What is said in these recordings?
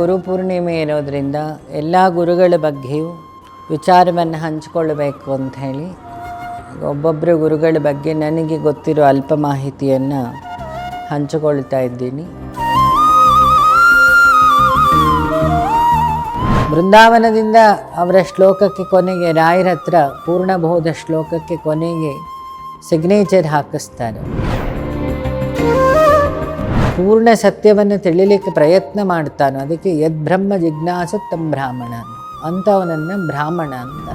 ಗುರು ಪೂರ್ಣಿಮೆ ಇರೋದ್ರಿಂದ ಎಲ್ಲ ಗುರುಗಳ ಬಗ್ಗೆಯೂ ವಿಚಾರವನ್ನು ಹಂಚಿಕೊಳ್ಳಬೇಕು ಅಂತ ಹೇಳಿ ಒಬ್ಬೊಬ್ಬರು ಗುರುಗಳ ಬಗ್ಗೆ ನನಗೆ ಗೊತ್ತಿರೋ ಅಲ್ಪ ಮಾಹಿತಿಯನ್ನು ಹಂಚಿಕೊಳ್ತಾ ಇದ್ದೀನಿ. ಬೃಂದಾವನದಿಂದ ಅವರ ಶ್ಲೋಕಕ್ಕೆ ಕೊನೆಗೆ ರಾಯರ ಹತ್ರ ಪೂರ್ಣಬೋಧ ಶ್ಲೋಕಕ್ಕೆ ಕೊನೆಗೆ ಸಿಗ್ನೇಚರ್ ಹಾಕಿಸ್ತಾರೆ. ಪೂರ್ಣ ಸತ್ಯವನ್ನು ತಿಳಿಲಿಕ್ಕೆ ಪ್ರಯತ್ನ ಮಾಡ್ತಾನೋ. ಅದಕ್ಕೆ ಯದ್ ಬ್ರಹ್ಮ ತಮ್ಮ ಬ್ರಾಹ್ಮಣ ಅಂಥವನನ್ನು ಬ್ರಾಹ್ಮಣ ಅಂತ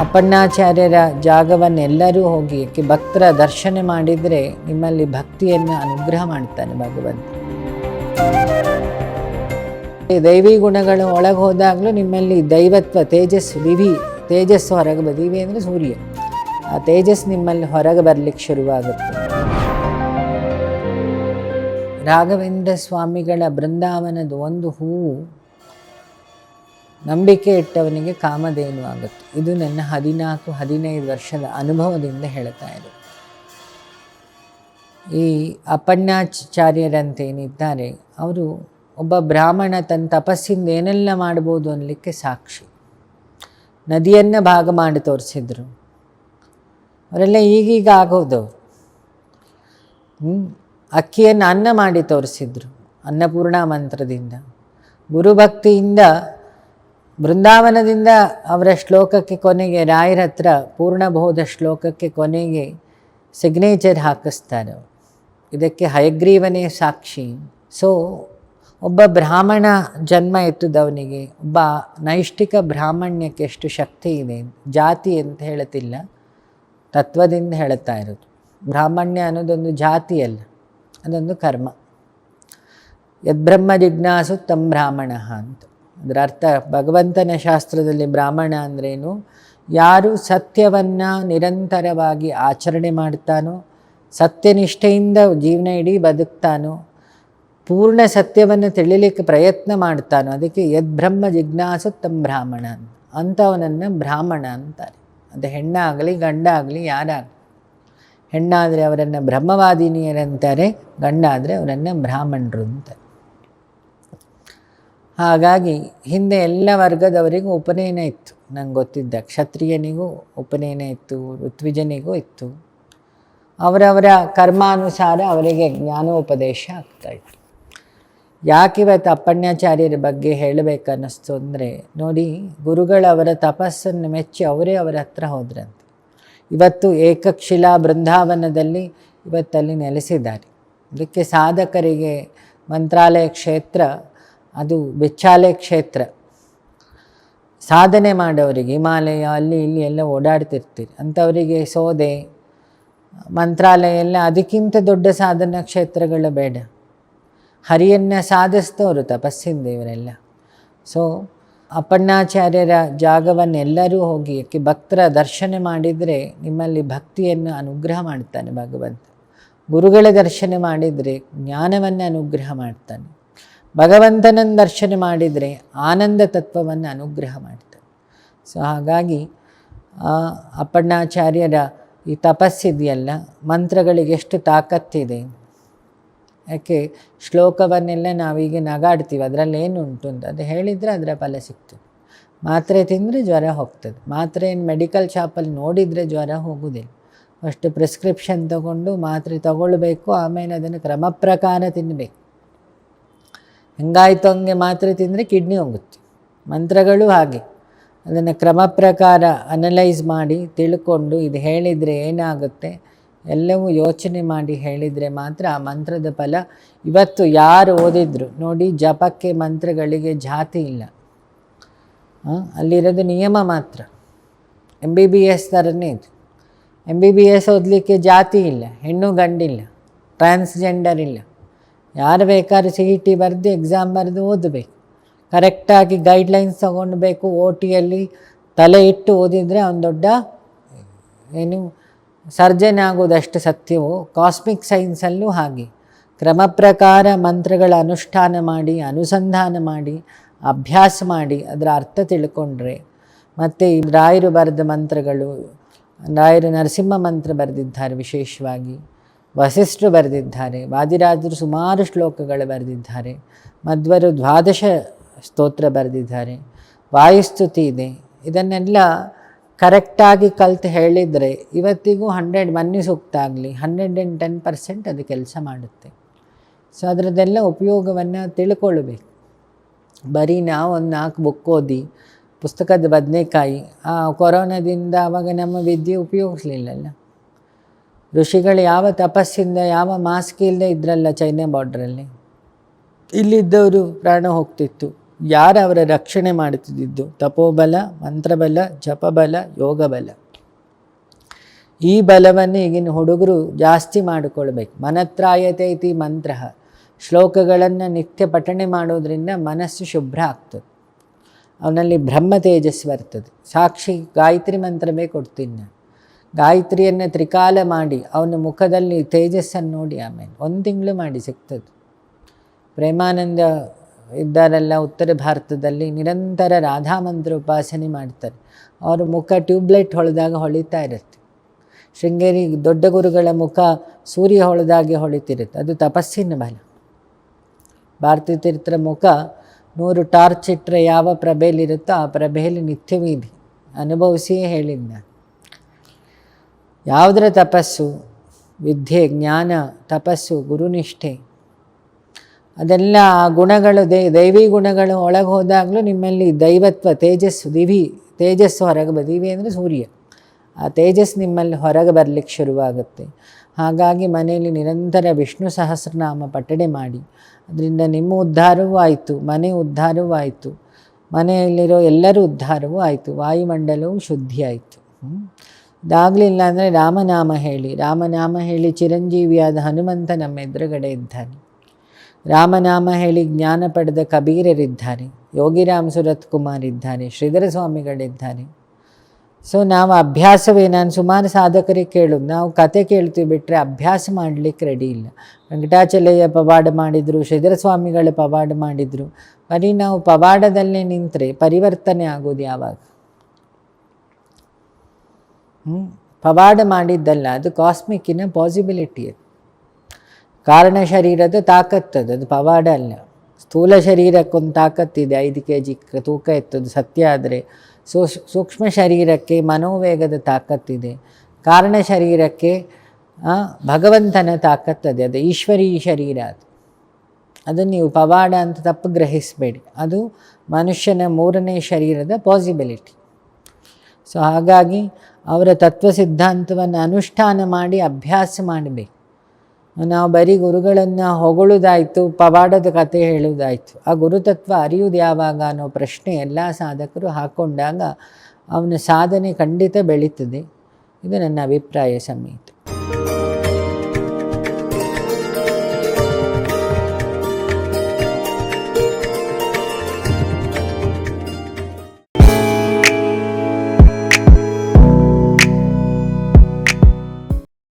ಅಪ್ಪಣ್ಣಾಚಾರ್ಯರ ಜಾಗವನ್ನೆಲ್ಲರೂ ಹೋಗಿ ಭಕ್ತರ ದರ್ಶನ ಮಾಡಿದರೆ ನಿಮ್ಮಲ್ಲಿ ಭಕ್ತಿಯನ್ನು ಅನುಗ್ರಹ ಮಾಡ್ತಾನೆ ಭಗವಂತ. ದೈವಿ ಗುಣಗಳು ಒಳಗೆ ಹೋದಾಗಲೂ ನಿಮ್ಮಲ್ಲಿ ದೈವತ್ವ, ತೇಜಸ್ಸು ವಿವಿ ತೇಜಸ್ಸು ಹೊರಗೆ ಬದಿವಿ ದಿವಿ ಅಂದರೆ ಸೂರ್ಯ. ಆ ತೇಜಸ್ ನಿಮ್ಮಲ್ಲಿ ಹೊರಗೆ ಬರಲಿಕ್ಕೆ ಶುರುವಾಗುತ್ತೆ. ರಾಘವೇಂದ್ರ ಸ್ವಾಮಿಗಳ ಬೃಂದಾವನದ ಒಂದು ಹೂವು ನಂಬಿಕೆ ಇಟ್ಟವನಿಗೆ ಕಾಮಧೇನು ಆಗುತ್ತೆ. ಇದು ನನ್ನ ಹದಿನಾಲ್ಕು, ಹದಿನೈದು ವರ್ಷದ ಅನುಭವದಿಂದ ಹೇಳ್ತಾ ಇದೆ. ಈ ಅಪಣ್ಣಾಚಾರ್ಯರಂತೇನಿದ್ದಾರೆ ಅವರು ಒಬ್ಬ ಬ್ರಾಹ್ಮಣ ತನ್ನ ತಪಸ್ಸಿಂದ ಏನೆಲ್ಲ ಮಾಡ್ಬೋದು ಅನ್ನಲಿಕ್ಕೆ ಸಾಕ್ಷಿ. ನದಿಯನ್ನು ಭಾಗ ಮಾಡಿ ತೋರಿಸಿದ್ರು. ಅವರೆಲ್ಲ ಈಗೀಗ ಆಗೋದು. ಅಕ್ಕಿಯನ್ನು ಅನ್ನ ಮಾಡಿ ತೋರಿಸಿದ್ರು, ಅನ್ನಪೂರ್ಣ ಮಂತ್ರದಿಂದ. ಗುರುಭಕ್ತಿಯಿಂದ, ಬೃಂದಾವನದಿಂದ ಅವರ ಶ್ಲೋಕಕ್ಕೆ ಕೊನೆಗೆ ರಾಯರ ಹತ್ರ ಪೂರ್ಣಬೋಧ ಶ್ಲೋಕಕ್ಕೆ ಕೊನೆಗೆ ಸಿಗ್ನೇಚರ್ ಹಾಕಿಸ್ತಾರೆ ಇದಕ್ಕೆ ಹಯಗ್ರೀವನೇ ಸಾಕ್ಷಿ. ಸೊ ಒಬ್ಬ ಬ್ರಾಹ್ಮಣ ಜನ್ಮ ಎತ್ತದವನಿಗೆ, ಒಬ್ಬ ನೈಷ್ಠಿಕ ಬ್ರಾಹ್ಮಣ್ಯಕ್ಕೆ ಎಷ್ಟು ಶಕ್ತಿ ಇದೆ, ಜಾತಿ ಅಂತ ಹೇಳುತ್ತಿಲ್ಲ, ತತ್ವದಿಂದ ಹೇಳುತ್ತಾ ಇರೋದು. ಬ್ರಾಹ್ಮಣ್ಯ ಅನ್ನೋದೊಂದು ಜಾತಿ ಅಲ್ಲ ಅದೊಂದು ಕರ್ಮ. ಯದ್ಬ್ರಹ್ಮ ಜಿಜ್ಞಾಸು ತಂ ಬ್ರಾಹ್ಮಣ ಅಂತ. ಅದರ ಅರ್ಥ ಭಗವಂತನ ಶಾಸ್ತ್ರದಲ್ಲಿ ಬ್ರಾಹ್ಮಣ ಅಂದ್ರೇನು? ಯಾರು ಸತ್ಯವನ್ನು ನಿರಂತರವಾಗಿ ಆಚರಣೆ ಮಾಡ್ತಾನೋ, ಸತ್ಯನಿಷ್ಠೆಯಿಂದ ಜೀವನ ಇಡೀ ಬದುಕ್ತಾನೋ, ಪೂರ್ಣ ಸತ್ಯವನ್ನು ತಿಳಿಲಿಕ್ಕೆ ಪ್ರಯತ್ನ ಮಾಡ್ತಾನೋ, ಅದಕ್ಕೆ ಯದ್ಬ್ರಹ್ಮ ಜಿಜ್ಞಾಸು ತಂ ಬ್ರಾಹ್ಮಣ ಅಂಥವನನ್ನು ಬ್ರಾಹ್ಮಣ ಅಂತಾರೆ. ಅದು ಹೆಣ್ಣಾಗಲಿ ಗಂಡ ಆಗಲಿ ಯಾರಾಗಲಿ. ಹೆಣ್ಣಾದರೆ ಅವರನ್ನು ಬ್ರಹ್ಮವಾದಿನಿಯರಂತಾರೆ ಗಂಡಾದರೆ ಅವರನ್ನು ಬ್ರಾಹ್ಮಣರು ಅಂತಾರೆ ಹಾಗಾಗಿ ಹಿಂದೆ ಎಲ್ಲ ವರ್ಗದವರಿಗೂ ಉಪನಯನ ಇತ್ತು. ನಂಗೆ ಗೊತ್ತಿದ್ದ ಕ್ಷತ್ರಿಯನಿಗೂ ಉಪನಯನ ಇತ್ತು, ಋತ್ವಿಜನಿಗೂ ಇತ್ತು. ಅವರವರ ಕರ್ಮಾನುಸಾರ ಅವರಿಗೆ ಜ್ಞಾನೋಪದೇಶ ಆಗ್ತಾಯಿತ್ತು ಯಾಕಿವತ್ತು ಅಪ್ಪಣ್ಯಾಚಾರ್ಯರ ಬಗ್ಗೆ ಹೇಳಬೇಕನ್ನಿಸ್ತು ಅಂದರೆ, ನೋಡಿ, ಗುರುಗಳವರ ತಪಸ್ಸನ್ನು ಮೆಚ್ಚಿ ಅವರೇ ಅವರ ಹತ್ರ ಹೋದ್ರಂತೆ. ಇವತ್ತು ಏಕಕ್ಷಿಲಾ ಬೃಂದಾವನದಲ್ಲಿ ಇವತ್ತಲ್ಲಿ ನೆಲೆಸಿದ್ದಾರೆ. ಅದಕ್ಕೆ ಸಾಧಕರಿಗೆ ಮಂತ್ರಾಲಯ ಕ್ಷೇತ್ರ, ಅದು ಬೆಚ್ಚಾಲಯ ಕ್ಷೇತ್ರ. ಸಾಧನೆ ಮಾಡೋರಿಗೆ ಹಿಮಾಲಯ, ಅಲ್ಲಿ ಇಲ್ಲಿ ಎಲ್ಲ ಓಡಾಡ್ತಿರ್ತೀರಿ. ಅಂಥವರಿಗೆ ಸೋದೆ, ಮಂತ್ರಾಲಯ ಎಲ್ಲ ಅದಕ್ಕಿಂತ ದೊಡ್ಡ ಸಾಧನಾ ಕ್ಷೇತ್ರಗಳು ಬೇಡ. ಹರಿಯನ್ನು ಸಾಧಿಸ್ತವರು ತಪಸ್ಸಿಂದ ಇವರೆಲ್ಲ. ಸೊ ಅಪ್ಪಣ್ಣಾಚಾರ್ಯರ ಜಾಗವನ್ನೆಲ್ಲರೂ ಹೋಗಿ ಏಕೆ ಭಕ್ತರ ದರ್ಶನ ಮಾಡಿದರೆ ನಿಮ್ಮಲ್ಲಿ ಭಕ್ತಿಯನ್ನು ಅನುಗ್ರಹ ಮಾಡ್ತಾನೆ ಭಗವಂತ. ಗುರುಗಳ ದರ್ಶನ ಮಾಡಿದರೆ ಜ್ಞಾನವನ್ನು ಅನುಗ್ರಹ ಮಾಡ್ತಾನೆ. ಭಗವಂತನನ್ನು ದರ್ಶನ ಮಾಡಿದರೆ ಆನಂದ ತತ್ವವನ್ನು ಅನುಗ್ರಹ ಮಾಡ್ತಾನೆ. ಸೊ ಹಾಗಾಗಿ ಅಪ್ಪಣ್ಣಾಚಾರ್ಯರ ಈ ತಪಸ್ಸಿದೆಯಲ್ಲ, ಮಂತ್ರಗಳಿಗೆ ಎಷ್ಟು ತಾಕತ್ತಿದೆ. ಯಾಕೆ? ಶ್ಲೋಕವನ್ನೆಲ್ಲ ನಾವೀಗ ನಗಾಡ್ತೀವಿ. ಅದರಲ್ಲಿ ಏನು ಉಂಟು ಅಂತ ಅದು ಹೇಳಿದರೆ ಅದರ ಫಲ ಸಿಗ್ತದೆ ಮಾತ್ರೆ ತಿಂದರೆ ಜ್ವರ ಹೋಗ್ತದೆ. ಮಾತ್ರೆ ಏನು ಮೆಡಿಕಲ್ ಶಾಪಲ್ಲಿ ನೋಡಿದರೆ ಜ್ವರ ಹೋಗೋದಿಲ್ಲ. ಫಸ್ಟ್ ಪ್ರಿಸ್ಕ್ರಿಪ್ಷನ್ ತಗೊಂಡು ಮಾತ್ರೆ ತಗೊಳ್ಬೇಕು, ಆಮೇಲೆ ಅದನ್ನು ಕ್ರಮ ಪ್ರಕಾರ ತಿನ್ನಬೇಕು ಹೆಂಗಾಯ್ತು ಹಂಗೆ ಮಾತ್ರೆ ತಿಂದರೆ ಕಿಡ್ನಿ ಹೋಗುತ್ತೆ. ಮಂತ್ರಗಳು ಹಾಗೆ. ಅದನ್ನು ಕ್ರಮ ಪ್ರಕಾರ ಅನಲೈಸ್ ಮಾಡಿ ತಿಳ್ಕೊಂಡು ಇದು ಹೇಳಿದರೆ ಏನಾಗುತ್ತೆ? ಎಲ್ಲವೂ ಯೋಚನೆ ಮಾಡಿ ಹೇಳಿದರೆ ಮಾತ್ರ ಆ ಮಂತ್ರದ ಫಲ ಇವತ್ತು ಯಾರು ಓದಿದ್ರು? ನೋಡಿ, ಜಪಕ್ಕೆ ಮಂತ್ರಗಳಿಗೆ ಜಾತಿ ಇಲ್ಲ. ಅಲ್ಲಿರೋದು ನಿಯಮ ಮಾತ್ರ. ಎಂ ಬಿ ಬಿ ಎಸ್ ಥರನೇ ಇದು. ಎಂ ಬಿ ಬಿ ಎಸ್ ಓದಲಿಕ್ಕೆ ಜಾತಿ ಇಲ್ಲ, ಹೆಣ್ಣು ಗಂಡಿಲ್ಲ ಟ್ರಾನ್ಸ್ಜೆಂಡರ್ ಇಲ್ಲ. ಯಾರು ಬೇಕಾದ್ರೂ ಸಿ ಇ ಟಿ ಬರೆದು ಎಕ್ಸಾಮ್ ಬರೆದು ಓದಬೇಕು. ಕರೆಕ್ಟಾಗಿ ಗೈಡ್ಲೈನ್ಸ್ ತೊಗೊಂಡ್ಬೇಕು ಓ ಟಿಯಲ್ಲಿ ತಲೆ ಇಟ್ಟು ಓದಿದರೆ ಅವನು ದೊಡ್ಡ, ಏನು ಸರ್ಜನ್ ಆಗೋದಷ್ಟು ಸತ್ಯವು ಕಾಸ್ಮಿಕ್ ಸೈನ್ಸಲ್ಲೂ ಹಾಗೆ. ಕ್ರಮ ಪ್ರಕಾರ ಮಂತ್ರಗಳ ಅನುಷ್ಠಾನ ಮಾಡಿ, ಅನುಸಂಧಾನ ಮಾಡಿ, ಅಭ್ಯಾಸ ಮಾಡಿ ಅದರ ಅರ್ಥ ತಿಳ್ಕೊಂಡ್ರೆ. ಮತ್ತು ರಾಯರು ಬರೆದ ಮಂತ್ರಗಳು, ರಾಯರು ನರಸಿಂಹ ಮಂತ್ರ ಬರೆದಿದ್ದಾರೆ ವಿಶೇಷವಾಗಿ. ವಸಿಷ್ಠರು ಬರೆದಿದ್ದಾರೆ, ವಾದಿರಾಜರು ಸುಮಾರು ಶ್ಲೋಕಗಳು ಬರೆದಿದ್ದಾರೆ. ಮಧ್ವರು ದ್ವಾದಶ ಸ್ತೋತ್ರ ಬರೆದಿದ್ದಾರೆ. ವಾಯುಸ್ತುತಿ ಇದೆ. ಇದನ್ನೆಲ್ಲ ಕರೆಕ್ಟಾಗಿ ಕಲ್ತು ಹೇಳಿದರೆ ಇವತ್ತಿಗೂ ಹಂಡ್ರೆಡ್ ಮನ್ನಿ ಸೂಕ್ತ ಆಗಲಿ, ಹಂಡ್ರೆಡ್ ಆ್ಯಂಡ್ ಟೆನ್ ಪರ್ಸೆಂಟ್ ಅದು ಕೆಲಸ ಮಾಡುತ್ತೆ. ಸೊ ಅದರದ್ದೆಲ್ಲ ಉಪಯೋಗವನ್ನು ತಿಳ್ಕೊಳ್ಬೇಕು. ಬರೀ ನಾವು ಒಂದು ನಾಲ್ಕು ಬುಕ್ ಓದಿ, ಪುಸ್ತಕದ ಬದನೆಕಾಯಿ, ಆ ಕೊರೋನಾದಿಂದ ಆವಾಗ ನಮ್ಮ ವಿದ್ಯೆ ಉಪಯೋಗಿಸ್ಲಿಲ್ಲಲ್ಲ. ಋಷಿಗಳು ಯಾವ ತಪಸ್ಸಿಂದ, ಯಾವ ಮಾಸ್ಕ್ ಇಲ್ಲದೆ ಇದ್ರಲ್ಲ ಚೈನಾ ಬಾರ್ಡ್ರಲ್ಲಿ ಇಲ್ಲಿದ್ದವರು ಪ್ರಾಣ ಹೋಗ್ತಿತ್ತು. ಯಾರು ಅವರ ರಕ್ಷಣೆ ಮಾಡುತ್ತಿದ್ದು ತಪೋಬಲ, ಮಂತ್ರಬಲ, ಜಪಬಲ, ಯೋಗಬಲ. ಈ ಬಲವನ್ನು ಈಗಿನ ಹುಡುಗರು ಜಾಸ್ತಿ ಮಾಡಿಕೊಳ್ಬೇಕು. ಮನತ್ರಾಯತೆ ಇತಿ ಮಂತ್ರ. ಶ್ಲೋಕಗಳನ್ನು ನಿತ್ಯ ಪಠಣೆ ಮಾಡೋದ್ರಿಂದ ಮನಸ್ಸು ಶುಭ್ರ ಆಗ್ತದೆ. ಅವನಲ್ಲಿ ಬ್ರಹ್ಮ ತೇಜಸ್ಸು ಬರ್ತದೆ. ಸಾಕ್ಷಿ ಗಾಯತ್ರಿ ಮಂತ್ರವೇ ಕೊಡ್ತೀನಿ ನಾನು. ಗಾಯತ್ರಿಯನ್ನು ತ್ರಿಕಾಲ ಮಾಡಿ ಅವನ ಮುಖದಲ್ಲಿ ತೇಜಸ್ಸನ್ನು ನೋಡಿ ಆಮೇಲೆ ಒಂದು ತಿಂಗಳು ಮಾಡಿ ಸಿಗ್ತದೆ. ಪ್ರೇಮಾನಂದ ಇದ್ದಾರಲ್ಲ ಉತ್ತರ ಭಾರತದಲ್ಲಿ ನಿರಂತರ ರಾಧಾ ಮಂತ್ರ ಉಪಾಸನೆ ಮಾಡ್ತಾರೆ. ಅವ್ರ ಮುಖ ಟ್ಯೂಬ್ಲೈಟ್ ಹೊಳೆದಾಗ ಹೊಳಿತಾ ಇರುತ್ತೆ. ಶೃಂಗೇರಿ ದೊಡ್ಡ ಗುರುಗಳ ಮುಖ ಸೂರ್ಯ ಹೊಳೆದಾಗೆ ಹೊಳಿತಿರುತ್ತೆ. ಅದು ತಪಸ್ಸಿನ ಬಲ. ಭಾರತೀಯ ತೀರ್ಥರ ಮುಖ ನೂರು ಟಾರ್ಚ್ ಇಟ್ಟರೆ ಯಾವ ಪ್ರಭೆಯಲ್ಲಿರುತ್ತೋ ಆ ಪ್ರಭೆಯಲ್ಲಿ ನಿತ್ಯವೀಧಿ ಅನುಭವಿಸಿಯೇ ಹೇಳಿದ್ದ ಯಾವುದರ ತಪಸ್ಸು? ವಿದ್ಯೆ, ಜ್ಞಾನ, ತಪಸ್ಸು, ಗುರುನಿಷ್ಠೆ. ಅದೆಲ್ಲ ಗುಣಗಳು, ದೈ, ದೈವಿ ಗುಣಗಳು ಒಳಗೆ ಹೋದಾಗಲೂ ನಿಮ್ಮಲ್ಲಿ ದೈವತ್ವ, ತೇಜಸ್ಸು, ದಿವಿ, ತೇಜಸ್ಸು ಹೊರಗೆ ಬ ಅಂದರೆ ಸೂರ್ಯ. ಆ ತೇಜಸ್ ನಿಮ್ಮಲ್ಲಿ ಹೊರಗೆ ಬರಲಿಕ್ಕೆ ಶುರುವಾಗುತ್ತೆ. ಹಾಗಾಗಿ ಮನೆಯಲ್ಲಿ ನಿರಂತರ ವಿಷ್ಣು ಸಹಸ್ರನಾಮ ಪಠಣೆ ಮಾಡಿ. ಅದರಿಂದ ನಿಮ್ಮ ಉದ್ಧಾರವೂ ಆಯಿತು, ಮನೆ ಉದ್ಧಾರವೂ ಆಯಿತು, ಮನೆಯಲ್ಲಿರೋ ಎಲ್ಲರೂ ಉದ್ಧಾರವೂ ಆಯಿತು, ವಾಯುಮಂಡಲವೂ ಶುದ್ಧಿ ಆಯಿತು. ಇದಾಗಲಿಲ್ಲ ಅಂದರೆ ರಾಮನಾಮ ಹೇಳಿ ರಾಮನಾಮ ಹೇಳಿ ಚಿರಂಜೀವಿಯಾದ ಹನುಮಂತ ನಮ್ಮ ಎದುರುಗಡೆ ಇದ್ದಾನೆ. ರಾಮನಾಮ ಹೇಳಿ ಜ್ಞಾನ ಪಡೆದ ಕಬೀರರಿದ್ದಾರೆ. ಯೋಗಿರಾಮ್ ಸುರತ್ ಕುಮಾರ್ ಇದ್ದಾರೆ. ಶ್ರೀಧರ ಸ್ವಾಮಿಗಳಿದ್ದಾರೆ. ಸೊ ನಾವು ಅಭ್ಯಾಸವೇ, ನಾನು ಸುಮಾರು ಸಾಧಕರಿಗೆ ಕೇಳೋದು ನಾವು ಕತೆ ಕೇಳ್ತೀವಿ ಬಿಟ್ಟರೆ ಅಭ್ಯಾಸ ಮಾಡಲಿಕ್ಕೆ ರೆಡಿ ಇಲ್ಲ. ವೆಂಕಟಾಚಲಯ್ಯ ಪವಾಡ ಮಾಡಿದರು, ಶ್ರೀಧರ ಸ್ವಾಮಿಗಳ ಪವಾಡ ಮಾಡಿದರು. ಬರೀ ನಾವು ಪವಾಡದಲ್ಲೇ ನಿಂತರೆ ಪರಿವರ್ತನೆ ಆಗೋದು ಯಾವಾಗ? ಹ್ಞೂ ಪವಾಡ ಮಾಡಿದ್ದಲ್ಲ, ಅದು ಕಾಸ್ಮಿಕ್ಕಿನ ಪಾಸಿಬಿಲಿಟಿ ಅದು. ಕಾರಣ ಶರೀರದ ತಾಕತ್ತದು, ಅದು ಪವಾಡ ಅಲ್ಲ. ಸ್ಥೂಲ ಶರೀರಕ್ಕೊಂದು ತಾಕತ್ತಿದೆ, ಐದು ಕೆ ಜಿ ತೂಕ ಎತ್ತದು ಸತ್ಯ ಆದರೆ. ಸೂಕ್ಷ್ಮ ಶರೀರಕ್ಕೆ ಮನೋವೇಗದ ತಾಕತ್ತಿದೆ. ಕಾರಣ ಶರೀರಕ್ಕೆ ಭಗವಂತನ ತಾಕತ್ತದೆ, ಅದು ಈಶ್ವರೀ ಶರೀರ ಅದು. ಅದನ್ನು ನೀವು ಪವಾಡ ಅಂತ ತಪ್ಪು ಗ್ರಹಿಸಬೇಡಿ. ಅದು ಮನುಷ್ಯನ ಮೂರನೇ ಶರೀರದ ಪಾಸಿಬಿಲಿಟಿ ಸೊ ಹಾಗಾಗಿ ಅವರ ತತ್ವ ಸಿದ್ಧಾಂತವನ್ನು ಅನುಷ್ಠಾನ ಮಾಡಿ, ಅಭ್ಯಾಸ ಮಾಡಬೇಕು. ನಾವು ಬರೀ ಗುರುಗಳನ್ನು ಹೊಗಳುವುದಾಯಿತು ಪವಾಡದ ಕತೆ ಹೇಳುವುದಾಯಿತು ಆ ಗುರುತತ್ವ ಅರಿಯುವುದು ಯಾವಾಗ ಅನ್ನೋ ಪ್ರಶ್ನೆ ಎಲ್ಲ ಸಾಧಕರು ಹಾಕ್ಕೊಂಡಾಗ ಅವನ ಸಾಧನೆ ಖಂಡಿತ ಬೆಳೀತದೆ. ಇದು ನನ್ನ ಅಭಿಪ್ರಾಯ ಸಮೇತ.